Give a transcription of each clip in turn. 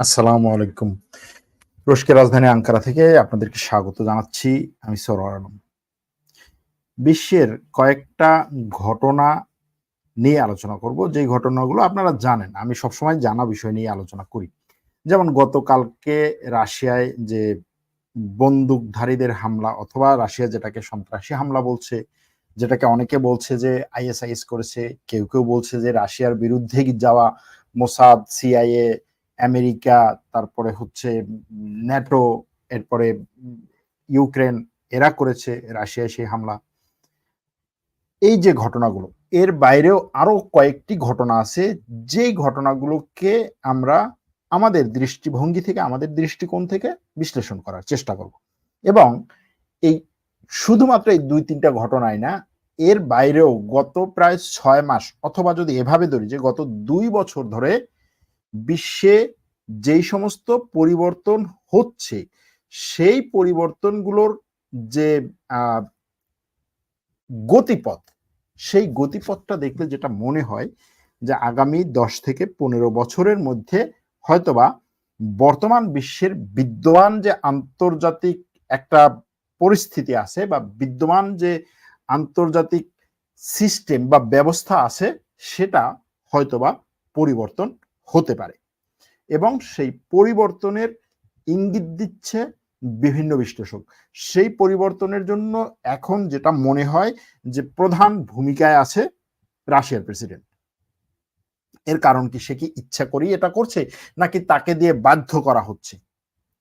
আসসালামু আলাইকুম। তুরস্কের রাজধানী আঙ্কারা থেকে আপনাদেরকে স্বাগত জানাচ্ছি। আমি সরোয়ার আলম। বিশ্বের কয়েকটা ঘটনা নিয়ে আলোচনা করব। যে ঘটনাগুলো আপনারা জানেন, আমি সবসময় জানা বিষয় নিয়ে আলোচনা করি। যেমন গতকালকে রাশিয়ায় যে বন্দুকধারীদের হামলা, অথবা রাশিয়া যেটাকে সন্ত্রাসী হামলা বলছে, যেটাকে অনেকে বলছে যে আইএসআইএস করেছে, কেউ কেউ বলছে যে রাশিয়ার বিরুদ্ধে যাওয়া মোসাদ, সিআইএ আমেরিকা, তারপরে হচ্ছে ন্যাটো, এরপরে ইউক্রেন, এরা করেছে রাশিয়ায় সেই হামলা। এই যে ঘটনাগুলো, এর বাইরেও আরও কয়েকটি ঘটনা আছে, যেই ঘটনাগুলোকে আমরা আমাদের দৃষ্টিভঙ্গি থেকে, আমাদের দৃষ্টিকোণ থেকে বিশ্লেষণ করার চেষ্টা করব। এবং এই শুধুমাত্র এই দুই তিনটা ঘটনায় না, এর বাইরেও গত প্রায় ছয় মাস, অথবা যদি এভাবে ধরি যে গত দুই বছর ধরে বিশ্বে যেই সমস্ত পরিবর্তন হচ্ছে, সেই পরিবর্তনগুলোর যে গতিপথ, সেই গতিপথটা দেখলে যেটা মনে হয় যে আগামী দশ থেকে পনেরো বছরের মধ্যে হয়তোবা বর্তমান বিশ্বের বিদ্যমান যে আন্তর্জাতিক একটা পরিস্থিতি আছে বা বিদ্যমান যে আন্তর্জাতিক সিস্টেম বা ব্যবস্থা আছে, সেটা হয়তোবা পরিবর্তন হতে পারে। এবং সেই পরিবর্তনের ইঙ্গিত দিচ্ছে বিভিন্ন বিশ্লেষক। সেই পরিবর্তনের জন্য এখন যেটা মনে হয় যে প্রধান ভূমিকায় আছে রাশিয়ার প্রেসিডেন্ট। এর কারণ কি? সে কি ইচ্ছা করেই এটা করছে নাকি তাকে দিয়ে বাধ্য করা হচ্ছে?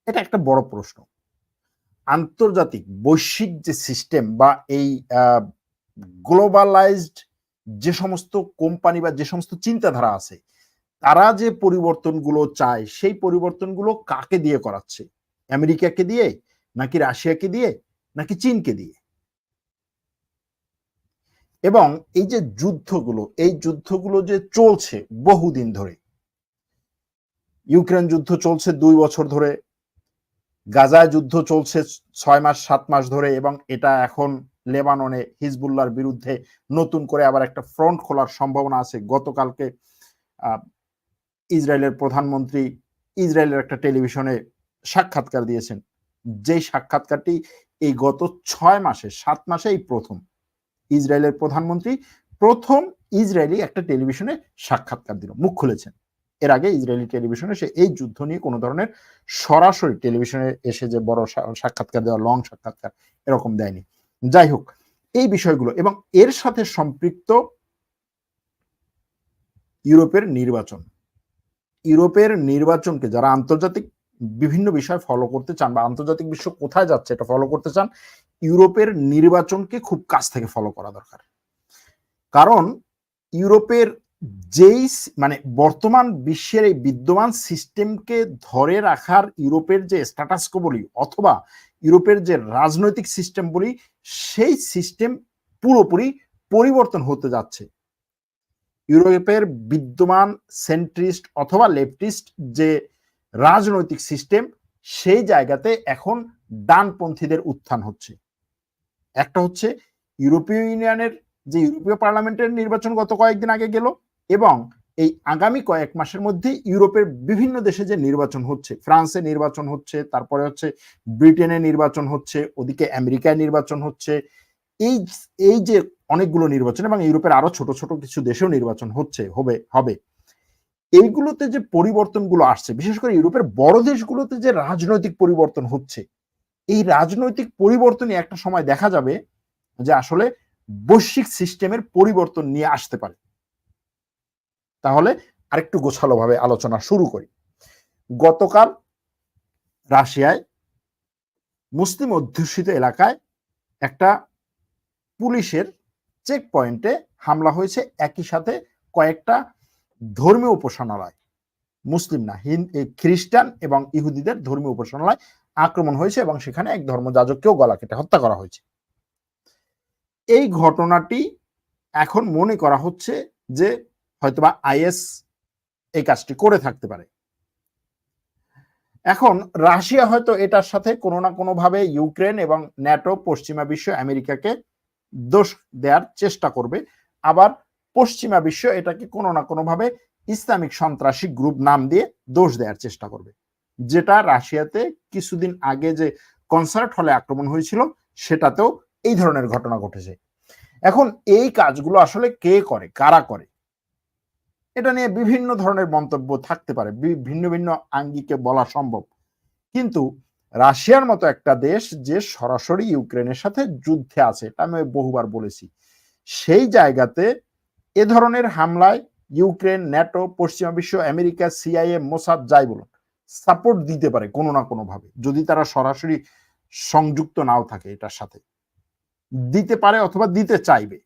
এটা একটা বড় প্রশ্ন। আন্তর্জাতিক বৈশ্বিক যে সিস্টেম বা এই গ্লোবালাইজড যে সমস্ত কোম্পানি বা যে সমস্ত চিন্তাধারা আছে তারা যে পরিবর্তনগুলো চায়, সেই পরিবর্তনগুলো কাকে দিয়ে করাচ্ছে? আমেরিকাকে দিয়ে, নাকি রাশিয়াকে দিয়ে, নাকি চীনকে দিয়ে? এবং এই যে যুদ্ধগুলো, এই যুদ্ধগুলো যে চলছে বহুদিন ধরে, ইউক্রেন যুদ্ধ চলছে দুই বছর ধরে গাজায় যুদ্ধ চলছে ছয় মাস, সাত মাস ধরে, এবং এটা এখন লেবাননে হিজবুল্লার বিরুদ্ধে নতুন করে আবার একটা ফ্রন্ট খোলার সম্ভাবনা আছে। গতকালকে ইসরায়েলের প্রধানমন্ত্রী ইসরায়েলের একটা টেলিভিশনে সাক্ষাৎকার দিয়েছেন। যেই সাক্ষাৎকারটি এই গত ছয় মাসে, সাত মাসে এই প্রথম ইসরায়েলের প্রধানমন্ত্রী প্রথম ইসরায়েলি একটা টেলিভিশনে সাক্ষাৎকার দিল, মুখ খুলেছেন। এর আগে ইসরায়েলি টেলিভিশনে সে এই যুদ্ধ নিয়ে কোনো ধরনের সরাসরি টেলিভিশনে এসে যে বড় সাক্ষাৎকার দেওয়া, লং সাক্ষাৎকার এরকম দেয়নি। যাই হোক, এই বিষয়গুলো এবং এর সাথে সম্পৃক্ত ইউরোপের নির্বাচন। ইউরোপের নির্বাচনকে যারা আন্তর্জাতিক বিভিন্ন বিষয় ফলো করতে চান বা আন্তর্জাতিক বিশ্ব কোথায় যাচ্ছে এটা ফলো করতে চান, ইউরোপের নির্বাচনকে খুব কাছ থেকে ফলো করা দরকার। কারণ ইউরোপের যেই মানে বর্তমান বিশ্বের এই বিদ্যমান সিস্টেমকে ধরে রাখার ইউরোপের যে স্ট্যাটাসকো বলি অথবা ইউরোপের যে রাজনৈতিক সিস্টেম বলি, সেই সিস্টেম পুরোপুরি পরিবর্তন হতে যাচ্ছে। ইউরোপের বিদ্যমান সেন্ট্রিস্ট অথবা লেফটিস্ট যে রাজনৈতিক সিস্টেম, সেই জায়গাতে এখন ডানপন্থীদের উত্থান হচ্ছে। একটা হচ্ছে ইউরোপীয় ইউনিয়নের যে ইউরোপীয় পার্লামেন্টের নির্বাচন গত কয়েকদিন আগে গেল এবং এই আগামী কয়েক মাসের মধ্যে ইউরোপের বিভিন্ন দেশে যে নির্বাচন হচ্ছে, ফ্রান্সে নির্বাচন হচ্ছে, তারপরে হচ্ছে ব্রিটেনে নির্বাচন হচ্ছে, ওদিকে আমেরিকায় নির্বাচন হচ্ছে এই এই যে অনেকগুলো নির্বাচন এবং ইউরোপের আরও ছোট ছোট কিছু দেশেও নির্বাচন হচ্ছে, হবে হবে, এইগুলোতে যে পরিবর্তনগুলো আসছে, বিশেষ করে ইউরোপের বড় দেশগুলোতে যে রাজনৈতিক পরিবর্তন হচ্ছে, এই রাজনৈতিক পরিবর্তনই একটা সময় দেখা যাবে যে আসলে বৈশ্বিক সিস্টেমের পরিবর্তন নিয়ে আসতে পারে। তাহলে আরেকটু গোছালো ভাবে আলোচনা শুরু করি। গতকাল রাশিয়ায় মুসলিম অধ্যুষিত এলাকায় একটা পুলিশের চেক পয়েন্টে হামলা হয়েছে। একই সাথে কয়েকটা ধর্মীয় উপাসনালয়, মুসলিম না খ্রিস্টান এবং ইহুদিদের ধর্মীয় উপাসনালয় আক্রমণ হয়েছে এবং সেখানে এক ধর্মযাজককেও গলা কেটে হত্যা করা হয়েছে। এই ঘটনাটি এখন মনে করা হচ্ছে যে হয়তোবা আইএস এই কাজটি করে থাকতে পারে। এখন রাশিয়া হয়তো এটার সাথে কোনো না কোনো ভাবে ইউক্রেন এবং ন্যাটো পশ্চিমা বিশ্ব আমেরিকাকে দোষ দেওয়ার চেষ্টা করবে। আবার পশ্চিমা বিশ্ব এটাকে কোনো না কোনোভাবে ইসলামিক সন্ত্রাসী গ্রুপ নাম দিয়ে দোষ দেওয়ার চেষ্টা করবে। যেটা রাশিয়াতে কিছুদিন আগে যে কনসার্ট হলে আক্রমণ হয়েছিল, সেটাতেও এই ধরনের ঘটনা ঘটেছে। এখন এই কাজগুলো আসলে কে করে, কারা করে? এটা নিয়ে বিভিন্ন ধরনের মন্তব্য থাকতে পারে ভিন্ন ভিন্ন আঙ্গিকে বলা সম্ভব। কিন্তু রাশিয়ার মতো একটা দেশ যে সরাসরি ইউক্রেনের সাথে যুদ্ধে আছে, এটা আমি বহুবার বলেছি। সেই জায়গাতে এ ধরনের হামলায় ইউক্রেন, ন্যাটো, পশ্চিমা বিশ্ব, আমেরিকা, সিআইএ, মোসাদ, যাই বলুন, সাপোর্ট দিতে পারে কোনো না কোনো ভাবে যদি তারা সরাসরি সংযুক্ত নাও থাকে এটার সাথে। দিতে পারে অথবা দিতে চাইবে,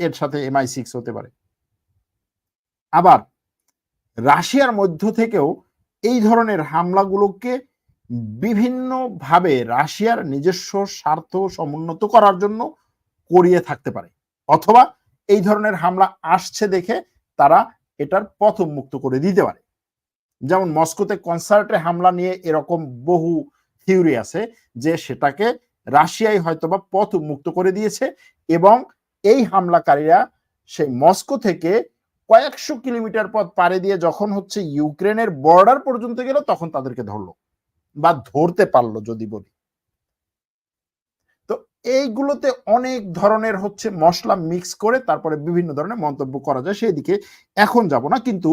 এর সাথে এমআই সিক্স হতে পারে। আবার রাশিয়ার মধ্য থেকেও এই ধরনের হামলাগুলোকে বিভিন্নভাবে রাশিয়ার নিজস্ব স্বার্থ সমুন্নত করার জন্য করিয়ে থাকতে পারে। অথবা এই ধরনের হামলা আসছে দেখে তারা এটার পথ উন্মুক্ত করে দিতে পারে। যেমন মস্কোতে কনসার্টে হামলা নিয়ে এরকম বহু থিওরি আছে যে সেটাকে রাশিয়াই হয়তোবা পথ উন্মুক্ত করে দিয়েছে এবং এই হামলাকারীরা সেই মস্কো থেকে কয়েকশো কিলোমিটার পথ পাড়ে দিয়ে যখন হচ্ছে ইউক্রেনের বর্ডার পর্যন্ত গেল তখন তাদেরকে ধরলো। বা ধরতে পারল যদি বলি। তো এইগুলোতে অনেক ধরনের হচ্ছে মশলা মিক্স করে তারপরে বিভিন্ন ধরনের মন্তব্য করা যায়, সেই দিকে এখন যাব না। কিন্তু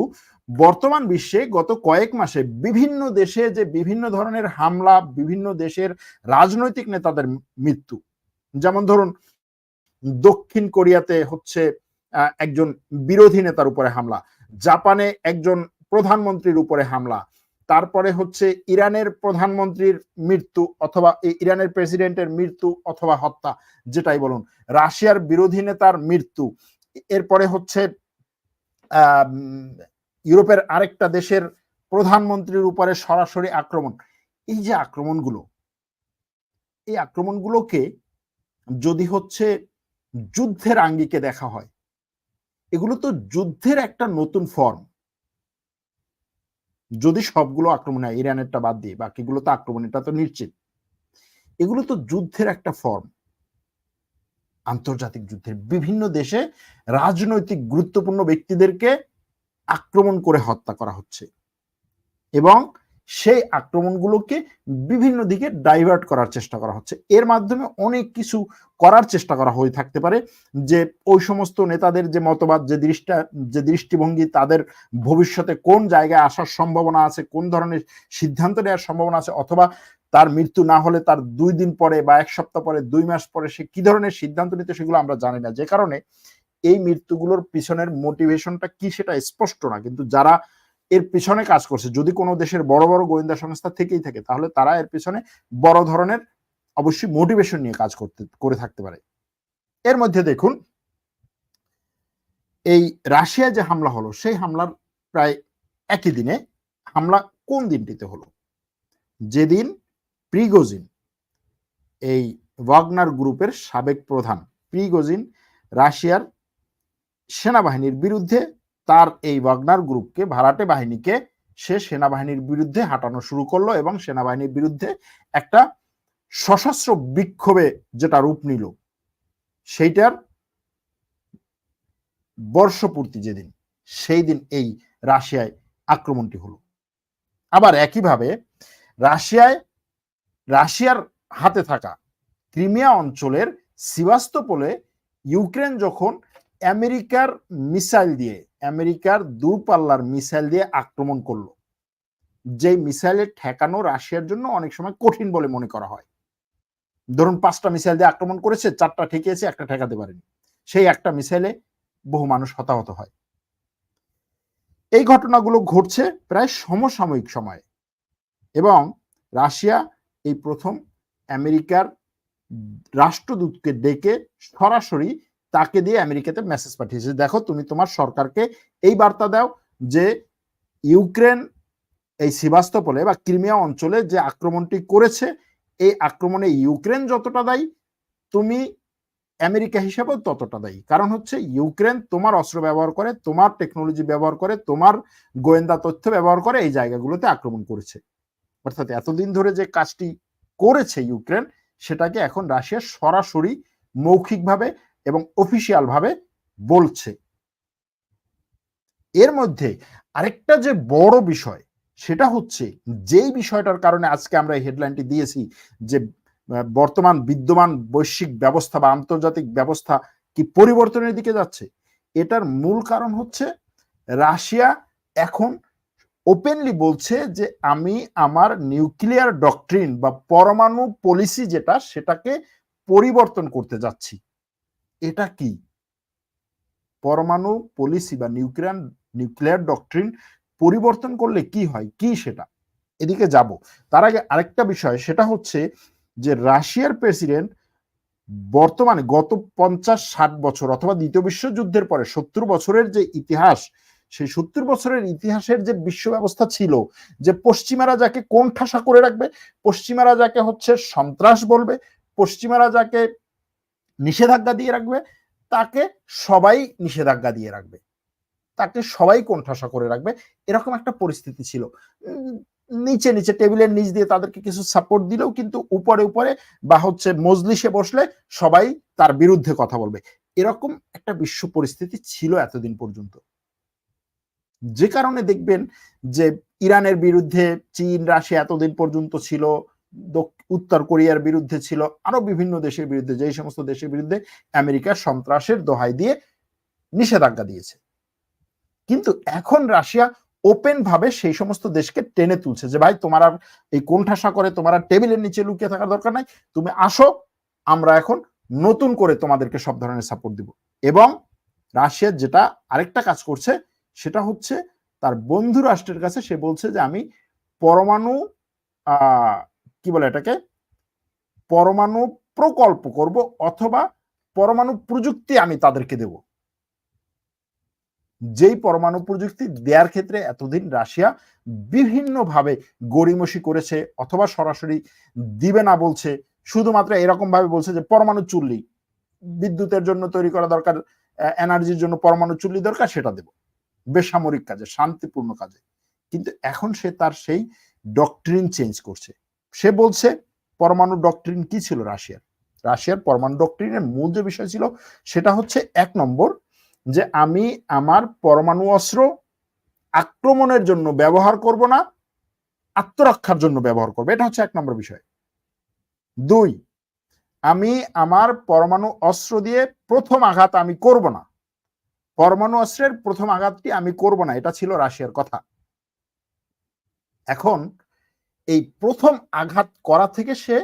বর্তমান বিশ্বে গত কয়েক মাসে বিভিন্ন দেশে যে বিভিন্ন ধরনের হামলা, বিভিন্ন দেশের রাজনৈতিক নেতাদের মৃত্যু, যেমন ধরুন দক্ষিণ কোরিয়াতে হচ্ছে একজন বিরোধী নেতার উপরে হামলা, জাপানে একজন প্রধানমন্ত্রীর উপরে হামলা তারপরে হচ্ছে ইরানের প্রধানমন্ত্রীর মৃত্যু অথবা ইরানের প্রেসিডেন্টের মৃত্যু অথবা হত্যা, যেটাই বলুন। রাশিয়ার বিরোধী নেতার মৃত্যু, এরপরে হচ্ছে ইউরোপের আরেকটা দেশের প্রধানমন্ত্রীর উপরে সরাসরি আক্রমণ। এই যে আক্রমণগুলো, এই আক্রমণগুলোকে যদি হচ্ছে যুদ্ধের আঙ্গিকে দেখা হয়, এগুলো তো যুদ্ধের একটা নতুন ফর্ম যদি সবগুলো আক্রমণ হয় ইরানেরটা বাদ দিয়ে বাকিগুলো তো আক্রমণ এটা তো নিশ্চিত। এগুলো তো যুদ্ধের একটা ফর্ম আন্তর্জাতিক যুদ্ধের বিভিন্ন দেশে রাজনৈতিক গুরুত্বপূর্ণ ব্যক্তিদেরকে আক্রমণ করে হত্যা করা হচ্ছে। এবং সেই আক্রমণগুলোকে বিভিন্ন দিকে ডাইভার্ট করার চেষ্টা করা হচ্ছে। এর মাধ্যমে অনেক কিছু করার চেষ্টা করা হয়ে থাকতে পারে যে ওই সমস্ত নেতাদের যে মতবাদ, যে দৃষ্টা, যে দৃষ্টিভঙ্গি, তাদের ভবিষ্যতে কোন জায়গায় আসার সম্ভাবনা আছে, কোন ধরনের সিদ্ধান্ত নেওয়ার সম্ভাবনা আছে, অথবা তার মৃত্যু না হলে তার দুই দিন পরে বা এক সপ্তাহ পরে, দুই মাস পরে সে কি ধরনের সিদ্ধান্ত নিতে, সেগুলো আমরা জানি না। যে কারণে এই মৃত্যুগুলোর পিছনের মোটিভেশনটা কি সেটা স্পষ্ট না। কিন্তু যারা এর পিছনে কাজ করছে। যদি কোনো দেশের বড় বড় গোয়েন্দা সংস্থা থেকেই থাকে, তাহলে তারা এর পিছনে বড় ধরনের অবশ্যই মোটিভেশন নিয়ে কাজ করতে, করে থাকতে পারে। এর মধ্যে দেখুন, এই রাশিয়া যে হামলা হলো, সেই হামলার প্রায় একই দিনে হামলা কোন দিনটিতে হলো? যেদিন প্রিগোজিন, এই ওয়াগনার গ্রুপের সাবেক প্রধান প্রিগোজিন রাশিয়ার সেনাবাহিনীর বিরুদ্ধে তার এই ওয়াগনার গ্রুপকে ভাড়াটে বাহিনীকে সে সেনাবাহিনীর বিরুদ্ধে হাঁটানো শুরু করল এবং সেনাবাহিনীর বিরুদ্ধে একটা সশস্ত্র বিক্ষোভে যেটা রূপ নিল, সেইটার বর্ষপূর্তি যেদিন, সেই দিন এই রাশিয়ায় আক্রমণটি হলো। আবার একইভাবে রাশিয়ায়, রাশিয়ার হাতে থাকা ক্রিমিয়া অঞ্চলের সিবাস্তোপোলে ইউক্রেন যখন আমেরিকার মিসাইল দিয়ে, আমেরিকার দূরপাল্লার মিসাইল দিয়ে আক্রমণ করল। যে মিসাইলের ঠেকানো রাশিয়ার জন্য অনেক সময় কঠিন বলে মনে করা হয়। ধরুন পাঁচটা মিসাইল দিয়ে আক্রমণ করেছে, চারটা ঠেকিয়েছে, একটা ঠেকাতে পারেনি। সেই একটা মিসাইলে বহু মানুষ হতাহত হয়। এই ঘটনাগুলো ঘটছে প্রায় সমসাময়িক সময়ে এবং রাশিয়া এই প্রথম আমেরিকার রাষ্ট্রদূতকে ডেকে সরাসরি তাকে দিয়ে আমেরিকাতে মেসেজ পাঠিয়েছে। দেখো, তুমি তোমার সরকারকে এই বার্তা দাও যে ইউক্রেন এই সিবাস্তপলে বা ক্রিমিয়া অঞ্চলে যে আক্রমণটি করেছে, এই আক্রমণে ইউক্রেন যতটা দায়ী, তুমি আমেরিকা হিসাবেও ততটা দায়ী। কারণ হচ্ছে, ইউক্রেন তোমার অস্ত্র ব্যবহার করে, তোমার টেকনোলজি ব্যবহার করে, তোমার গোয়েন্দা তথ্য ব্যবহার করে এই জায়গাগুলোতে আক্রমণ করেছে। অর্থাৎ এতদিন ধরে যে কাজটি করেছে ইউক্রেন, সেটাকে এখন রাশিয়া সরাসরি মৌখিকভাবে এবং অফিসিয়াল ভাবে বলছে। এর মধ্যে আরেকটা যে বড় বিষয়, সেটা হচ্ছে যেই বিষয়টার কারণে আজকে আমরা এই হেডলাইনটি দিয়েছি, যে বর্তমান বিদ্যমান বৈশ্বিক ব্যবস্থা বা আন্তর্জাতিক ব্যবস্থা কি পরিবর্তনের দিকে যাচ্ছে? এটার মূল কারণ হচ্ছে রাশিয়া এখন ওপেনলি বলছে যে, আমি আমার নিউক্লিয়ার ডকট্রিন বা পরমাণু পলিসি যেটা, সেটাকে পরিবর্তন করতে যাচ্ছি। এটা কি? পরমাণু, পলিসি বা নিউক্লিয়ার নিউক্লিয়ার ডকট্রিন পরিবর্তন করলে কি হয়? কি সেটা? এদিকে যাব। তার আগে আরেকটা বিষয়, সেটা হচ্ছে যে রাশিয়ার প্রেসিডেন্ট বর্তমানে গত পঞ্চাশ ষাট বছর অথবা দ্বিতীয় বিশ্বযুদ্ধের পরে সত্তর বছরের যে ইতিহাস, সেই সত্তর বছরের ইতিহাসের যে বিশ্ব ব্যবস্থা ছিল, যে পশ্চিমারা যাকে কোন ঠাসা করে রাখবে, পশ্চিমারা যাকে হচ্ছে সন্ত্রাস বলবে, পশ্চিমারা যাকে নিষেধাজ্ঞা দিয়ে রাখবে, তাকে সবাই নিষেধাজ্ঞা দিয়ে রাখবে। তাকে সবাই কোণঠাসা করে রাখবে। এরকম একটা পরিস্থিতি ছিল। নিচে নিচে টেবিলের নিচ দিয়ে তাদেরকে কিছু সাপোর্ট দিলেও কিন্তু উপরে উপরে বা হচ্ছে মজলিসে বসলে সবাই তার বিরুদ্ধে কথা বলবে। এরকম একটা বিশ্ব পরিস্থিতি ছিল এতদিন পর্যন্ত। যে কারণে দেখবেন যে ইরানের বিরুদ্ধে, চীন, রাশিয়া এতদিন পর্যন্ত ছিল। উত্তর কোরিয়ার বিরুদ্ধে ছিল, আরও বিভিন্ন দেশের বিরুদ্ধে, যেই সমস্ত দেশের বিরুদ্ধে আমেরিকা সন্ত্রাসের দোহাই দিয়ে নিষেধাজ্ঞা দিয়েছে। কিন্তু এখন রাশিয়া ওপেন ভাবে সেই সমস্ত দেশকে টেনে তুলছে যে, ভাই, তোমার আর এই কোণঠাসা করে তোমার আর টেবিলের নিচে লুকিয়ে থাকার দরকার নাই। তুমি আসো, আমরা এখন নতুন করে তোমাদেরকে সব ধরনের সাপোর্ট দিব। এবং রাশিয়া যেটা আরেকটা কাজ করছে, সেটা হচ্ছে তার বন্ধু রাষ্ট্রের কাছে সে বলছে যে, আমি পরমাণু কি বলে এটাকে? পরমাণু প্রকল্প করব অথবা পরমাণু প্রযুক্তি আমি তাদেরকে দেব। যেই পরমাণু প্রযুক্তি দেওয়ার ক্ষেত্রে এতদিন রাশিয়া বিভিন্নভাবে গড়িমসি করেছে অথবা সরাসরি দিবে না বলছে, শুধুমাত্র এরকম ভাবে বলছে যে পরমাণু চুল্লি, বিদ্যুতের জন্য তৈরি করা দরকার এনার্জির জন্য পরমাণু চুল্লি দরকার, সেটা দেব। বেসামরিক কাজে, শান্তিপূর্ণ কাজে। কিন্তু এখন সে তার সেই ডকট্রিন চেঞ্জ করছে। সে বলছে পরমাণু ডকট্রিন কি ছিল রাশিয়ার? রাশিয়ার পরমাণু ডকট্রিনের মূল যে বিষয় ছিল সেটা হচ্ছে এক নম্বর যে আমি আমার পরমাণু অস্ত্র আক্রমণের জন্য ব্যবহার করব না, আত্মরক্ষার জন্য ব্যবহার করব। এটা হচ্ছে এক নম্বর বিষয়। দুই, আমি আমার পরমাণু অস্ত্র দিয়ে প্রথম আঘাত আমি করব না। পরমাণু অস্ত্রের প্রথম আঘাতটি আমি করব না, এটা ছিল রাশিয়ার কথা। এখন এই প্রথম আঘাত করা থেকে সে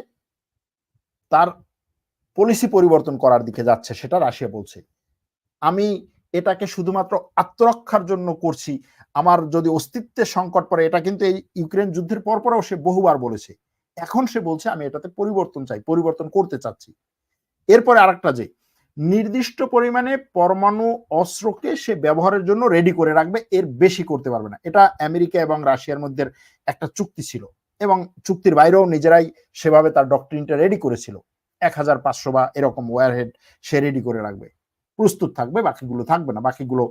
তার পলিসি পরিবর্তন করার দিকে যাচ্ছে, সেটা রাশিয়া বলছে। আমি এটাকে শুধুমাত্র আত্মরক্ষার জন্য করছি। আমার যদি অস্তিত্বের সংকট পড়ে, এটা কিন্তু এই ইউক্রেন যুদ্ধের পরপরও সে বহুবার বলেছে। এখন সে বলছে, আমি এটাতে পরিবর্তন চাই, পরিবর্তন করতে চাচ্ছি। এরপরে আরেকটা যে, নির্দিষ্ট পরিমাণে পরমাণু অস্ত্রকে সে ব্যবহারের জন্য রেডি করে রাখবে, এর বেশি করতে পারবে না। এটা আমেরিকা এবং রাশিয়ার মধ্যে একটা চুক্তি ছিল। এবং চুক্তির বাইরেও নিজেরাই সেভাবে তার ডক্টরিনটা রেডি করেছিল। এক হাজার পাঁচশো বা এরকম ওয়ারহেড সে রেডি করে রাখবে। প্রস্তুত থাকবে, বাকিগুলো থাকবে না। বাকিগুলো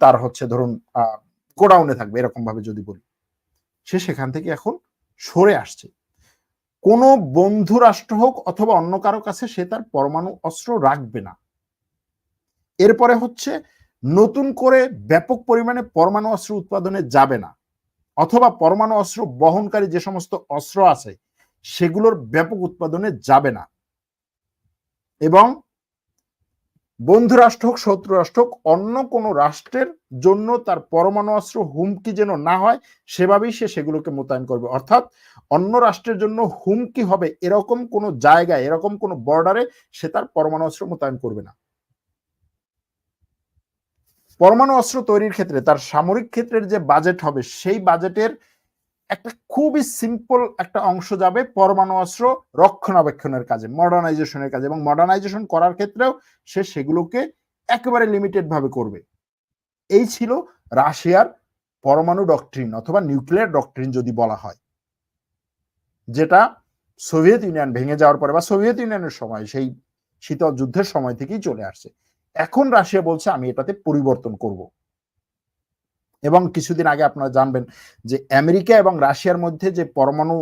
তার হচ্ছে ধরুন গোডাউনে থাকবে এরকম ভাবে যদি বলি। সে সেখান থেকে এখন সরে আসছে। কোন বন্ধু রাষ্ট্র হোক অথবা অন্য কারও কাছে সে তার পরমাণু অস্ত্র রাখবে না। এরপরে হচ্ছে নতুন করে ব্যাপক পরিমাণে পরমাণু অস্ত্র উৎপাদনে যাবে না। অথবা পরমাণু অস্ত্র বহনকারী যে সমস্ত অস্ত্র আছে, সেগুলোর ব্যাপক উৎপাদনে যাবে না। এবং বন্ধু রাষ্ট্র হোক শত্রু রাষ্ট্র হোক, অন্য কোনো রাষ্ট্রের জন্য তার পরমাণু অস্ত্র হুমকি যেন না হয়, সেভাবেই সে সেগুলোকে মোতায়েন করবে। অর্থাৎ অন্য রাষ্ট্রের জন্য হুমকি হবে এরকম কোনো জায়গায়, এরকম কোনো বর্ডারে সে তার পরমাণু অস্ত্র মোতায়েন করবে না। পরমাণু অস্ত্র তৈরির ক্ষেত্রে, তার সামরিক ক্ষেত্রের যে বাজেট হবে, সেই বাজেটের একটা খুবই সিম্পল একটা অংশ যাবে পরমাণু অস্ত্র রক্ষণাবেক্ষণের কাজে মডার্নাইজেশনের কাজে এবং মডার্নাইজেশন করার ক্ষেত্রেও সে সেগুলোকে একেবারে লিমিটেড ভাবে করবে। এই ছিল রাশিয়ার পরমাণু ডকট্রিন অথবা নিউক্লিয়ার ডকট্রিন যদি বলা হয়, যেটা সোভিয়েত ইউনিয়ন ভেঙে যাওয়ার পরে বা সোভিয়েত ইউনিয়নের সময়, সেই শীতল যুদ্ধের সময় থেকেই চলে আসছে। এখন রাশিয়া বলছে, আমি এটাতে পরিবর্তন করব। এবং কিছুদিন আগে আপনারা জানবেন যে আমেরিকা এবং রাশিয়ার মধ্যে যে পরমাণু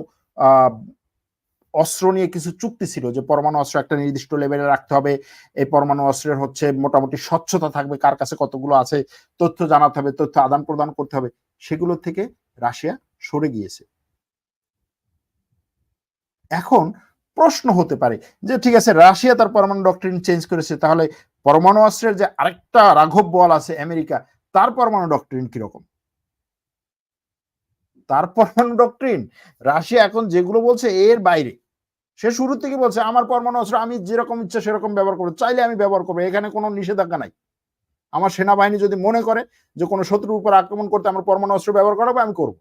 অস্ত্র নিয়ে কিছু চুক্তি ছিল, যে পরমাণু অস্ত্র একটা নির্দিষ্ট লেভেলে রাখতে হবে, এই পরমাণু অস্ত্রের হচ্ছে মোটামুটি স্বচ্ছতা থাকবে, কার কাছে কতগুলো আছে, তথ্য জানাতে হবে, তথ্য আদান প্রদান করতে হবে, সেগুলো থেকে রাশিয়া সরে গিয়েছে। এখন প্রশ্ন হতে পারে যে, ঠিক আছে, রাশিয়া তার পরমাণু ডক্টরিন চেঞ্জ করেছে, তাহলে পরমাণু অস্ত্রের যে আরেকটা রাঘব বল আছে আমেরিকা, তার পরমাণু ডক্টরিন কীরকম? তার পরমাণু ডক্টরিন রাশিয়া এখন যেগুলো বলছে এর বাইরে। সে শুরু থেকে বলছে, আমার পরমাণু অস্ত্র, আমি যেরকম ইচ্ছা সেরকম ব্যবহার করব, চাইলে আমি ব্যবহার করব, এখানে কোনো নিষেধাজ্ঞা নাই। আমার সেনাবাহিনী যদি মনে করে যে কোনো শত্রুর উপর আক্রমণ করতে আমার পরমাণু অস্ত্র ব্যবহার করাবো আমি করব।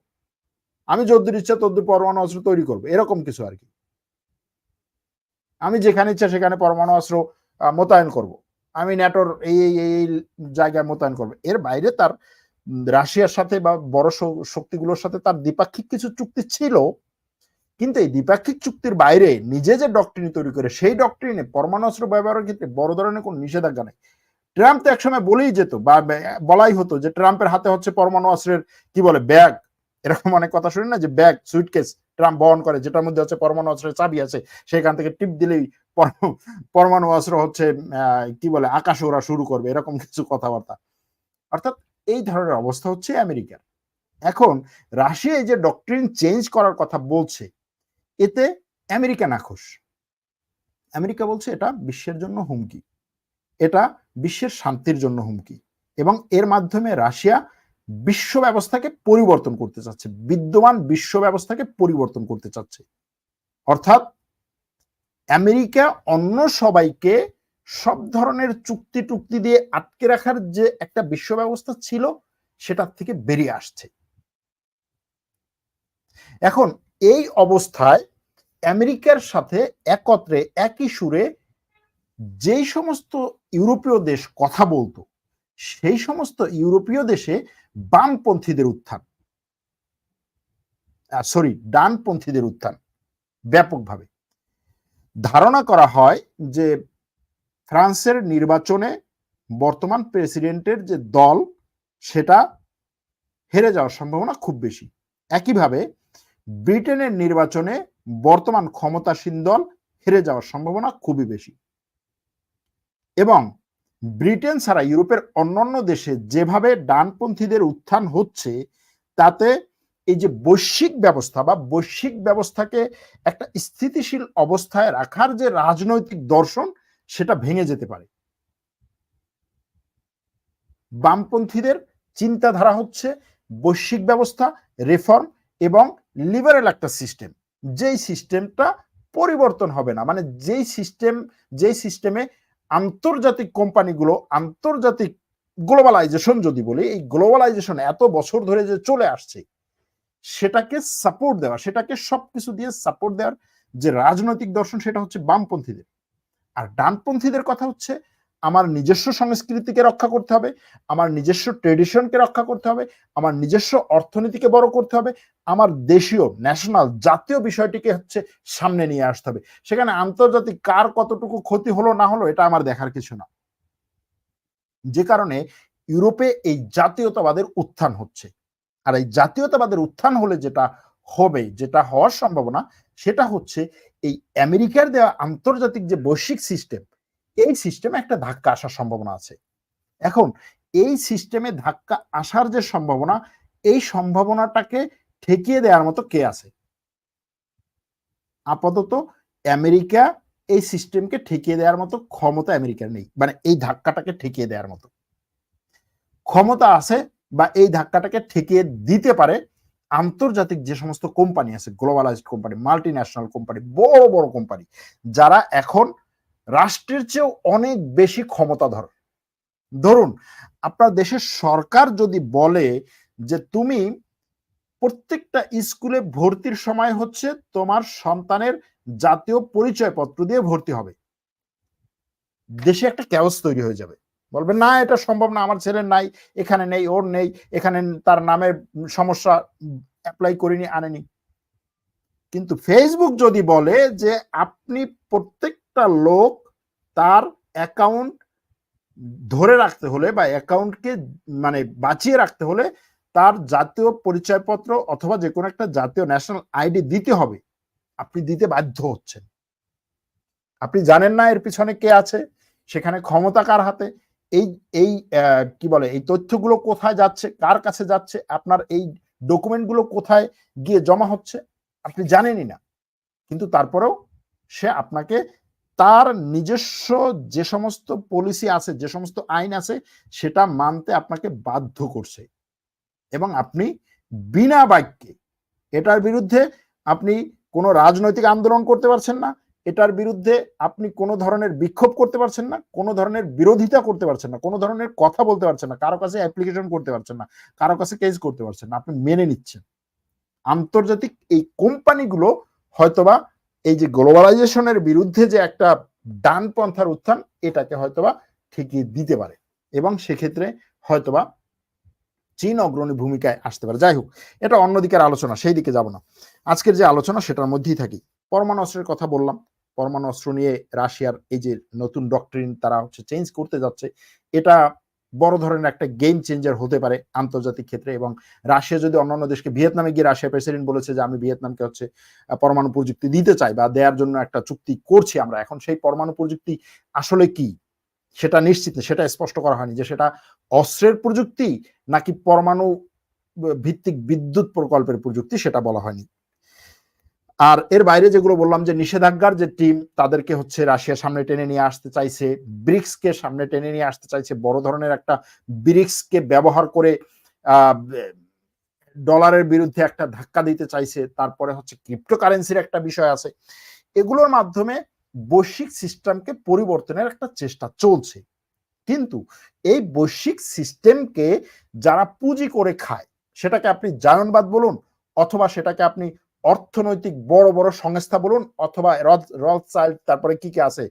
আমি যদ্দূর ইচ্ছা তদ্দূর পরমাণু অস্ত্র তৈরি করব, এরকম কিছু আর কি। আমি যেখানে ইচ্ছা সেখানে পরমাণু অস্ত্র মোতায়েন করব। আমি ন্যাটোর এই এই এই জায়গায় মোতায়েন করব। এর বাইরে তার রাশিয়ার সাথে বা বড় শক্তিগুলোর সাথে তার দ্বিপাক্ষিক কিছু চুক্তি ছিল। কিন্তু এই দ্বিপাক্ষিক চুক্তির বাইরে নিজে যে ডক্টরিন তৈরি করে, সেই ডক্টরিনে পরমাণু অস্ত্র ব্যবহারের ক্ষেত্রে বড় ধরনের কোনো নিষেধাজ্ঞা নেই। ট্রাম্প তো একসময় বলেই যেত বা, বলাই হতো যে ট্রাম্পের হাতে হচ্ছে পরমাণু অস্ত্রের, কি বলে, ব্যাগ। এরকম অনেক কথা শুনি না যে ব্যাগ সুইটকেস ট্রাম্প বহন করে, যেটার মধ্যে হচ্ছে পরমাণু অস্ত্রের চাবি আছে, সেখান থেকে টিপ দিলেই পরমাণু অস্ত্র হচ্ছে কি বলে, আকাশে ওরা শুরু করবে, এরকম কিছু কথাবার্তা। অর্থাৎ এই ধরনের অবস্থা হচ্ছে আমেরিকার। এখন রাশিয়া এই যে ডক্টরিন চেঞ্জ করার কথা বলছে, এতে আমেরিকা নাখোশ। আমেরিকা বলছে এটা বিশ্বের জন্য হুমকি। এটা বিশ্বের শান্তির জন্য হুমকি। এবং এর মাধ্যমে রাশিয়া বিশ্ব ব্যবস্থাকে পরিবর্তন করতে চাচ্ছে, বিদ্যমান বিশ্ব ব্যবস্থাকে পরিবর্তন করতে চাচ্ছে। অর্থাৎ আমেরিকা অন্য সবাইকে সব ধরনের চুক্তি টুক্তি দিয়ে আটকে রাখার যে একটা বিশ্ব ব্যবস্থা ছিল, সেটার থেকে বেরিয়ে আসছে। এখন এই অবস্থায় আমেরিকার সাথে একত্রে, একই সুরে যেই সমস্ত ইউরোপীয় দেশ কথা বলতো সেই সমস্ত ইউরোপীয় দেশে বামপন্থীদের উত্থান। সরি ডানপন্থীদের উত্থান, ব্যাপকভাবে। ধারণা করা হয় যে ফ্রান্সের নির্বাচনে বর্তমান প্রেসিডেন্টের যে দল, সেটা হেরে যাওয়ার সম্ভাবনা খুব বেশি। একইভাবে ব্রিটেনের নির্বাচনে বর্তমান ক্ষমতাসীন দল হেরে যাওয়ার সম্ভাবনা খুবই বেশি। এবং ব্রিটেন ছাড়া ইউরোপের অন্যান্য দেশে যেভাবে ডানপন্থীদের উত্থান হচ্ছে, তাতে এই যে বৈশ্বিক ব্যবস্থা বা বৈশ্বিক ব্যবস্থাকে একটা স্থিতিশীল অবস্থায় রাখার যে রাজনৈতিক দর্শন, সেটা ভেঙে যেতে পারে। বামপন্থীদের চিন্তাধারা হচ্ছে বৈশ্বিক ব্যবস্থা, রেফর্ম এবং লিবারেল একটা সিস্টেম। যেই সিস্টেমটা পরিবর্তন হবে না মানে যেই সিস্টেম, যেই সিস্টেমে আন্তর্জাতিক কোম্পানিগুলো আন্তর্জাতিক গ্লোবালাইজেশন যদি বলি, এই গ্লোবালাইজেশন এত বছর ধরে যে চলে আসছে, সেটাকে সাপোর্ট দেওয়া, সেটাকে সবকিছু দিয়ে সাপোর্ট দেওয়ার যে রাজনৈতিক দর্শন, সেটা হচ্ছে বামপন্থীদের। আর ডানপন্থীদের কথা হচ্ছে আমার নিজস্ব সংস্কৃতিকে রক্ষা করতে হবে, আমার নিজস্ব ট্রেডিশনকে রক্ষা করতে হবে, আমার নিজস্ব অর্থনীতিকে বড় করতে হবে, আমার দেশীয় ন্যাশনাল জাতীয় বিষয়টিকে হচ্ছে সামনে নিয়ে আসতে হবে। সেখানে আন্তর্জাতিক কার কতটুকু ক্ষতি হলো না হলো এটা আমার দেখার কিছু না। যে কারণে ইউরোপে এই জাতীয়তাবাদের উত্থান হচ্ছে। আর এই জাতীয়তাবাদের উত্থান হলে যেটা হবে, যেটা হওয়ার সম্ভাবনা, সেটা হচ্ছে এই আমেরিকার দেওয়া আন্তর্জাতিক যে বৈশ্বিক সিস্টেম এই সিস্টেমে একটা ধাক্কা আসার সম্ভাবনা আছে। এখন এই সিস্টেমে ধাক্কা আসার যে সম্ভাবনা, এই সম্ভাবনাটাকে ঠেকিয়ে দেওয়ার মতো কে আছে? আপাতত আমেরিকা এই সিস্টেমকে ঠেকিয়ে দেওয়ার মতো ক্ষমতা আমেরিকার নেই। মানে এই ধাক্কাটাকে ঠেকিয়ে দেওয়ার মতো। ক্ষমতা আছে বা এই ধাক্কাটাকে ঠেকিয়ে দিতে পারে আন্তর্জাতিক যে সমস্ত কোম্পানি আছে globalized company multinational company, বড় বড় কোম্পানি, যারা এখন রাষ্ট্রের চেয়েও অনেক বেশি ক্ষমতাধর। ধরুন, আপনার দেশের সরকার যদি বলে যে তুমি প্রত্যেকটা স্কুলে ভর্তির সময় হচ্ছে তোমার সন্তানের জাতীয় পরিচয়পত্র দিয়ে ভর্তি হবে। দেশে একটা ক্যাওস তৈরি হয়ে যাবে। বলবে, না, এটা সম্ভব না, আমার ছেলের নাই, এখানে নেই, ওর নেই, এখানে তার নামের সমস্যা অ্যাপ্লাই করিনি, আনেনি। কিন্তু ফেসবুক যদি বলে যে, আপনি প্রত্যেকটা লোক তার অ্যাকাউন্ট ধরে রাখতে হলে বা অ্যাকাউন্টকে মানে বাঁচিয়ে রাখতে হলে তার জাতীয় পরিচয়পত্র অথবা যে কোনো একটা জাতীয় ন্যাশনাল আইডি দিতে হবে। আপনি দিতে বাধ্য হচ্ছেন। আপনি জানেন না এর পিছনে কে আছে, সেখানে ক্ষমতা কার হাতে, এই এই কি বলে, এই তথ্যগুলো কোথায় যাচ্ছে, কার কাছে যাচ্ছে, আপনার এই ডকুমেন্টগুলো কোথায় গিয়ে জমা হচ্ছে, আপনি জানেনই না। কিন্তু তারপরেও সে আপনাকে তার নিজস্ব যে সমস্ত পলিসি আছে, যে সমস্ত আইন আছে, সেটা মানতে আপনাকে বাধ্য করছে। এবং আপনি বিনা বাক্যে এটার বিরুদ্ধে আপনি কোনো রাজনৈতিক আন্দোলন করতে পারছেন না, এটার বিরুদ্ধে আপনি কোনো ধরনের বিক্ষোভ করতে পারছেন না, কোনো ধরনের বিরোধিতা করতে পারছেন না, কোনো ধরনের কথা বলতে পারছেন না, কারও কাছে অ্যাপ্লিকেশন করতে পারছেন না, কারও কাছে কেস করতে পারছেন না, আপনি মেনে নিচ্ছেন। আন্তর্জাতিক এই কোম্পানিগুলো হয়তোবা এই যে গ্লোবালাইজেশনের বিরুদ্ধে যে একটা ডান পন্থার উত্থান, এটাকে হয়তোবা ঠিকই দিতে পারে এবং সেক্ষেত্রে হয়তোবা চীন অগ্রণী ভূমিকায় আসতে পারে। যাই হোক, এটা অন্যদিকের আলোচনা, সেই দিকে যাব না। আজকের যে আলোচনা, সেটার মধ্যেই থাকি। পরমাণু অস্ত্রের কথা বললাম। পরমাণু অস্ত্র নিয়ে রাশিয়ার এই যে নতুন ডক্টরিন তারা হচ্ছে চেঞ্জ করতে যাচ্ছে, এটা বড় ধরনের একটা গেম চেঞ্জার হতে পারে আন্তর্জাতিক ক্ষেত্রে এবং রাশিয়া যদি অন্যান্য দেশকে ভিয়েতনামে গিয়ে রাশিয়া প্রেসিডেন্ট বলেছে যে আমি ভিয়েতনামকে হচ্ছে পরমাণু প্রযুক্তি দিতে চাই বা দেওয়ার জন্য একটা চুক্তি করছি আমরা, এখন সেই পরমাণু প্রযুক্তি আসলে কি? সেটা নিশ্চিত সেটা স্পষ্ট করা হয়নি যে সেটা অস্ত্রের প্রযুক্তি নাকি পরমাণু ভিত্তিক বিদ্যুৎ প্রকল্পের প্রযুক্তি সেটা বলা হয়নি। আর এর বাইরে যেগুলো বললাম যে নিষেধাজ্ঞার যে টিম তাদেরকে হচ্ছে রাশিয়ার সামনে টেনে নিয়ে আসতে চাইছে, ব্রিক্সকে সামনে টেনে নিয়ে আসতে চাইছে, বড় ধরনের একটা ব্রিক্সকে ব্যবহার করে ডলারের বিরুদ্ধে একটা ধাক্কা দিতে চাইছে, তারপরে হচ্ছে ক্রিপ্টোকারেন্সির একটা বিষয় আছে। এগুলোর মাধ্যমে বৈশ্বিক সিস্টেমকে পরিবর্তনের একটা চেষ্টা চলছে। কিন্তু এই বৈশ্বিক সিস্টেমকে যারা পুঁজি করে খায়, সেটাকে আপনি জায়নবাদ বলুন, অথবা সেটাকে আপনি অর্থনৈতিক বড় বড় সংস্থা বলুন অথবা রথ চাইল্ড তারপরে কি কি আছে,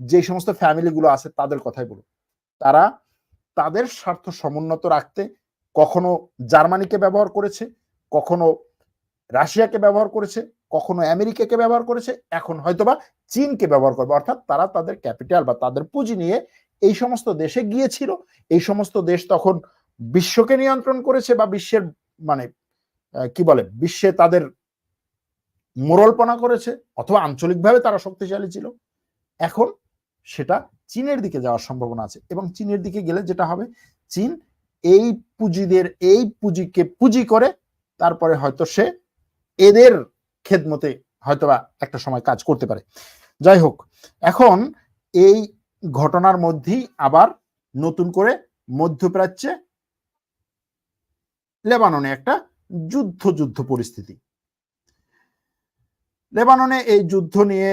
যে সমস্ত ফ্যামিলিগুলো আছে তাদের কথাই বলুন। তারা তাদের স্বার্থ সমুন্নত রাখতে কখনো জার্মানিকে ব্যবহার করেছে, কখনো রাশিয়াকে ব্যবহার করেছে, কখনো আমেরিকাকে ব্যবহার করেছে, এখন হয়তোবা চীনকে ব্যবহার করবে। অর্থাৎ তারা তাদের ক্যাপিটাল বা তাদের পুঁজি নিয়ে এই সমস্ত দেশে গিয়েছিল। এই সমস্ত দেশ তখন বিশ্বকে নিয়ন্ত্রণ করেছে বা বিশ্বের মানে কি বলে, বিশ্বে তাদের মোরলপনা করেছে অথবা আঞ্চলিকভাবে তারা শক্তিশালী ছিল। এখন সেটা চীনের দিকে যাওয়ার সম্ভাবনা আছে এবং চীনের দিকে গেলে যেটা হবে, চীন এই পুঁজিদের, এই পুঁজিকে পুঁজি করে তারপরে হয়তো সে এদের খেদমতে হয়তোবা একটা সময় কাজ করতে পারে। যাই হোক, এখন এই ঘটনার মধ্যেই আবার নতুন করে মধ্যপ্রাচ্যে লেবাননে একটা যুদ্ধ যুদ্ধ পরিস্থিতি। লেবাননে এই যুদ্ধ নিয়ে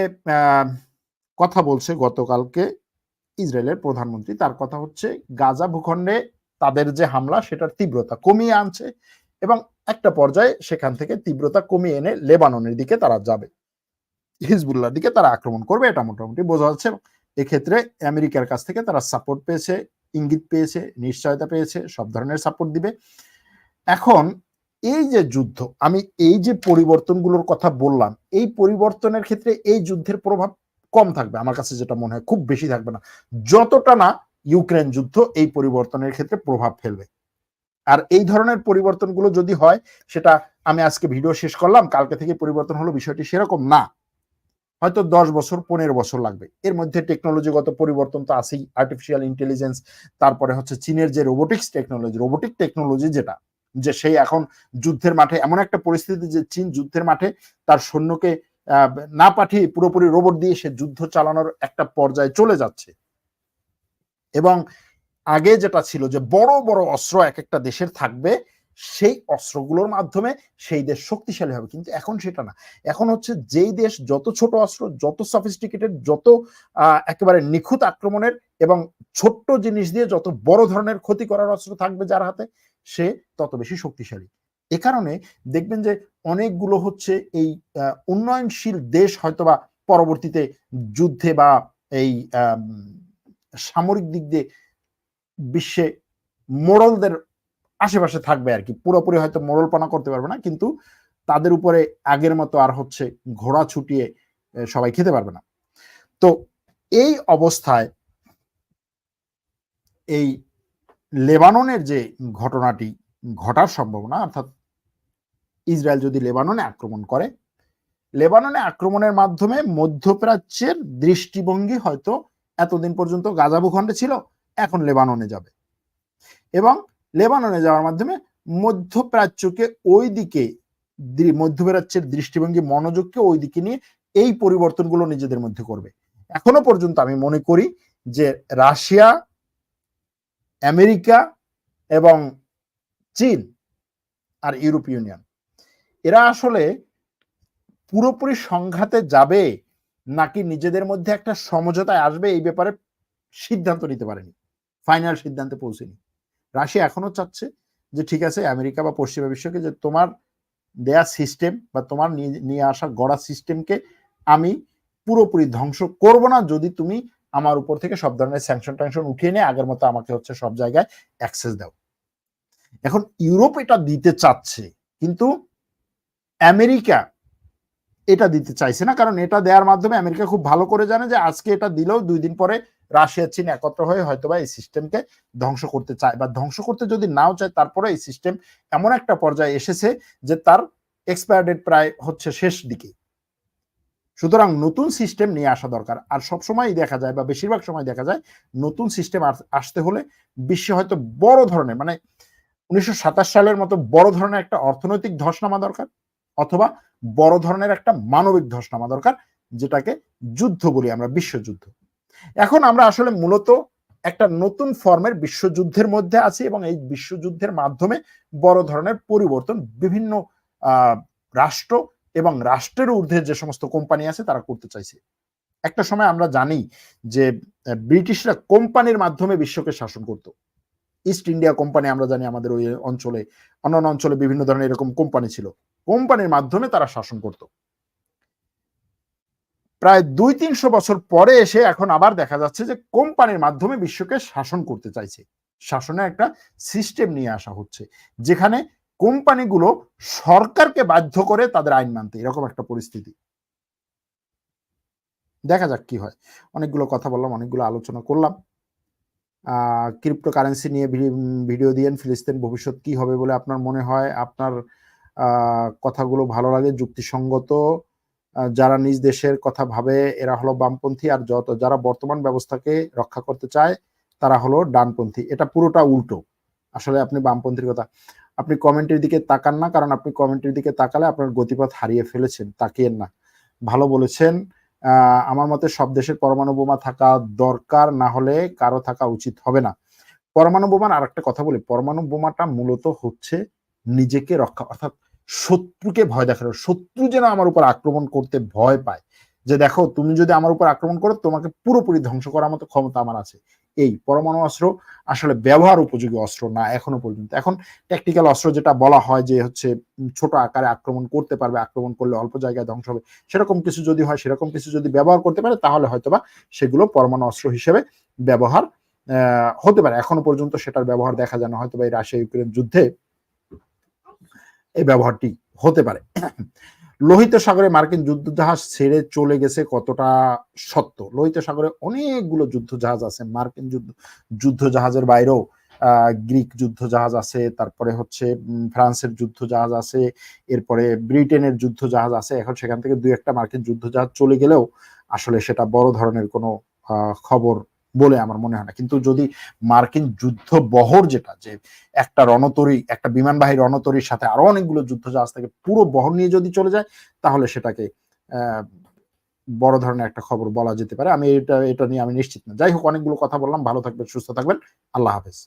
কথা বলছে গতকালকে ইসরায়েলের প্রধানমন্ত্রী। তার কথা হচ্ছে, গাজা ভূখণ্ডে তাদের যে হামলা, সেটার তীব্রতা কমিয়ে আনছে এবং একটা পর্যায়ে সেখান থেকে তীব্রতা কমিয়ে এনে লেবাননের দিকে তারা যাবে। হিজবুল্লার দিকে তারা আক্রমণ করবে, এটা মোটামুটি বোঝা যাচ্ছে। এক্ষেত্রে আমেরিকার কাছ থেকে তারা সাপোর্ট পেয়েছে, ইঙ্গিত পেয়েছে, নিশ্চয়তা পেয়েছে, সব ধরনের সাপোর্ট দিবে। এখন এই যে যুদ্ধ, আমি এই যে পরিবর্তনগুলোর কথা বললাম, এই পরিবর্তনের ক্ষেত্রে এই যুদ্ধের প্রভাব কম থাকবে আমার কাছে যেটা মনে হয়, খুব বেশি থাকবে না। যতটা না ইউক্রেন যুদ্ধ এই পরিবর্তনের ক্ষেত্রে প্রভাব ফেলবে। আর এই ধরনের পরিবর্তনগুলো যদি হয়, সেটা আমি আজকে ভিডিও শেষ করলাম, কালকে থেকে পরিবর্তন হলো, বিষয়টি সেরকম না। হয়তো দশ বছর, পনেরো বছর লাগবে। এর মধ্যে টেকনোলজিগত পরিবর্তন তো আছেই আর্টিফিশিয়াল ইন্টেলিজেন্স তারপরে হচ্ছে চীনের যে রোবোটিক্স টেকনোলজি রোবোটিক টেকনোলজি যেটা যে সেই এখন যুদ্ধের মাঠে, এমন একটা পরিস্থিতি যে চীন যুদ্ধের মাঠে তার সৈন্যকে না পাঠিয়ে পুরোপুরি রোবট দিয়ে সে যুদ্ধ চালানোর একটা পর্যায়ে চলে যাচ্ছে। এবং আগে যেটা ছিল যে বড় বড় অস্ত্র এক একটা দেশের থাকবে, সেই অস্ত্রগুলোর মাধ্যমে সেই দেশ শক্তিশালী হবে। কিন্তু এখন সেটা না। এখন হচ্ছে যেই দেশ যত ছোট অস্ত্র, যত সফিস্টিকেটেড যত একেবারে নিখুঁত আক্রমণের এবং ছোট্ট জিনিস দিয়ে যত বড় ধরনের ক্ষতি করার অস্ত্র থাকবে যার হাতে সে তত বেশি শক্তিশালী। এ কারণে দেখবেন যে অনেকগুলো হচ্ছে এই উন্নয়নশীল দেশ হয়তোবা পরবর্তীতে যুদ্ধে বা এই সামরিক দিক দিয়ে বিশ্বে মোড়লদের আশেপাশে থাকবে আর কি। পুরোপুরি হয়তো মোড়লপনা করতে পারবে না, কিন্তু তাদের উপরে আগের মতো আর হচ্ছে ঘোড়া ছুটিয়ে সবাই খেতে পারবে না। তো এই অবস্থায় এই লেবাননের যে ঘটনাটি ঘটার সম্ভাবনা, অর্থাৎ ইসরায়েল যদি লেবাননে আক্রমণ করে, লেবাননে আক্রমণের মাধ্যমে মধ্যপ্রাচ্যের দৃষ্টিভঙ্গি হয়তো এতদিন পর্যন্ত গাজা ভূখণ্ডে ছিল, এখন লেবাননে যাবে। এবং লেবাননে যাওয়ার মাধ্যমে মধ্যপ্রাচ্যকে ওই দিকে মধ্যপ্রাচ্যের দৃষ্টিভঙ্গি, মনোযোগকে ওই দিকে নিয়ে এই পরিবর্তনগুলো নিজেদের মধ্যে করবে। এখনও পর্যন্ত আমি মনে করি যে রাশিয়া আমেরিকা এবং চীন আর ইউরোপীয় ইউনিয়ন। এরা আসলে পুরোপুরি সংঘাতে যাবে নাকি নিজেদের মধ্যে একটা সমঝোতায় আসবে এই ব্যাপারে সিদ্ধান্ত নিতে পারেনি। ফাইনাল সিদ্ধান্তে পৌঁছেনি। রাশিয়া এখনও চাচ্ছে যে, ঠিক আছে, আমেরিকা বা পশ্চিমা বিশ্বকে যে তোমার দেয়া সিস্টেম বা তোমার নিয়ে আসা গড়া সিস্টেমকে আমি পুরোপুরি ধ্বংস করব না। যদি তুমি আমার উপর থেকে সব ধরনের স্যাংশন ট্যাংশন উঠিয়ে নিয়ে আগের মতো আমাকে হচ্ছে সব জায়গায় অ্যাক্সেস দাও। এখন ইউরোপ এটা দিতে চাচ্ছে, কিন্তু আমেরিকা এটা দিতে চাইছে না, কারণ এটা দেওয়ার মাধ্যমে আমেরিকা খুব ভালো করে জানে যে আজকে এটা দিলেও দুই দিন পরে রাশিয়া, চীন একত্র হয়ে হয়তোবা এই সিস্টেমকে ধ্বংস করতে চায় বা ধ্বংস করতে যদি নাও চায়, তারপরে এই সিস্টেম এমন একটা পর্যায়ে এসেছে যে তার এক্সপায়ার ডেট প্রায় হচ্ছে শেষ দিকে। সুতরাং নতুন সিস্টেম নিয়ে আসা দরকার। আর সব সময় দেখা যায় বা বেশিরভাগ সময় দেখা যায় নতুন সিস্টেম আসতে হলে বিশ্বে হয়তো বড় ধরনের মানে উনিশশো সাতাশ সালের মতো বড় ধরনের একটা অর্থনৈতিক ধস নামা দরকার অথবা বড় ধরনের একটা মানবিক ধস নামা দরকার যেটাকে যুদ্ধ বলি আমরা, বিশ্বযুদ্ধ। এখন আমরা আসলে মূলত একটা নতুন ফর্মের বিশ্বযুদ্ধের মধ্যে আছি এবং এই বিশ্বযুদ্ধের মাধ্যমে বড় ধরনের পরিবর্তন বিভিন্ন রাষ্ট্র এবং রাষ্ট্রের ঊর্ধ্বে যে সমস্ত কোম্পানি আছে তারা করতে চাইছে। একটা সময় আমরা জানি যে ব্রিটিশরা কোম্পানির মাধ্যমে বিশ্বকে শাসন করত। ইস্ট ইন্ডিয়া কোম্পানি আমরা জানি আমাদের ওই অঞ্চলে, অন্যান্য অঞ্চলে বিভিন্ন ধরনের এরকম কোম্পানি ছিল। কোম্পানির মাধ্যমে তারা শাসন করত। প্রায় দুই তিনশো বছর পরে এসে এখন আবার দেখা যাচ্ছে যে, কোম্পানির মাধ্যমে বিশ্বকে শাসন করতে চাইছে। শাসনের একটা সিস্টেম নিয়ে আসা হচ্ছে, যেখানে কোম্পানিগুলো সরকারকে বাধ্য করে তাদের আইন মানতে, এরকম একটা পরিস্থিতি। দেখা যাক কি হয়। অনেকগুলো কথা বললাম, অনেকগুলো আলোচনা করলাম। ক্রিপ্টো কারেন্সি নিয়ে ভিডিও দিয়েন, ফিলিস্তিন ভবিষ্যৎ কি হবে বলে আপনার মনে হয়? আপনার কথাগুলো ভালো লাগে, যুক্তিসঙ্গত। যারা নিজ দেশের কথা ভাবে, এরা হলো বামপন্থী, আর যত, যারা বর্তমান ব্যবস্থাকে রক্ষা করতে চায়, তারা হলো ডানপন্থী। এটা পুরোটা উল্টো। আসলে আপনি বামপন্থীর কথা আপনি কমেন্টের দিকে তাকান না, কারণ আপনি কমেন্টের দিকে তাকালে আপনার গতিপথ হারিয়ে ফেলেছেন, তাকিয়েন না। ভালো বলেছেন। আমার মতে সব দেশের পরমাণু বোমা থাকা দরকার, না হলে কারও থাকা উচিত হবে না। পরমাণু বোমার আর একটা কথা বলি, পরমাণু বোমাটা মূলত হচ্ছে নিজেকে রক্ষা, অর্থাৎ শত্রুকে ভয় দেখানো। শত্রু যেন আমার উপর আক্রমণ করতে ভয় পায়। যে দেখো, তুমি যদি আমার উপর আক্রমণ করো, তোমাকে পুরোপুরি ধ্বংস করার মতো ক্ষমতা আমার আছে। এই পরমাণু অস্ত্র আসলে ব্যবহার উপযোগী অস্ত্র না এখনও পর্যন্ত। এখন টেকনিক্যাল অস্ত্র যেটা বলা হয় যে হচ্ছে ছোট আকারে আক্রমণ করতে পারবে, আক্রমণ করলে অল্প জায়গায় ধ্বংস হবে, সেরকম কিছু যদি হয়, সেরকম কিছু যদি ব্যবহার করতে পারে, তাহলে হয়তোবা সেগুলো পরমাণু অস্ত্র হিসেবে ব্যবহার হতে পারে। এখনও পর্যন্ত সেটার ব্যবহার দেখা যায় না, হয়তোবা এই রাশিয়া ইউক্রেন যুদ্ধে এই ব্যবহারটি হতে পারে। লোহিত সাগরে মার্কিন যুদ্ধ জাহাজ ছেড়ে চলে গেছে কতটা সত্য? লোহিত সাগরে অনেকগুলো যুদ্ধ জাহাজ আছে, মার্কিন যুদ্ধ যুদ্ধ জাহাজের বাইরেও গ্রিক যুদ্ধ জাহাজ আছে, তারপরে হচ্ছে ফ্রান্সের যুদ্ধ জাহাজ আছে, এরপরে ব্রিটেনের যুদ্ধ জাহাজ আছে, এখন সেখান থেকে দুই একটা মার্কিন যুদ্ধ জাহাজ চলে গেলেও আসলে সেটা বড় ধরনের কোনো খবর বলে আমার মনে হয় না। কিন্তু যদি মার্কিন যুদ্ধ বহর যেটা, যে একটা রণতরী, একটা বিমানবাহী রণতরীর সাথে আরও অনেকগুলো যুদ্ধ জাহাজ থেকে পুরো বহর নিয়ে যদি চলে যায়, তাহলে সেটাকে বড় ধরনের একটা খবর বলা যেতে পারে। আমি এটা এটা নিয়ে আমি নিশ্চিত না। যাই হোক, অনেকগুলো কথা বললাম। ভালো থাকবেন, সুস্থ থাকবেন। আল্লাহ হাফেজ।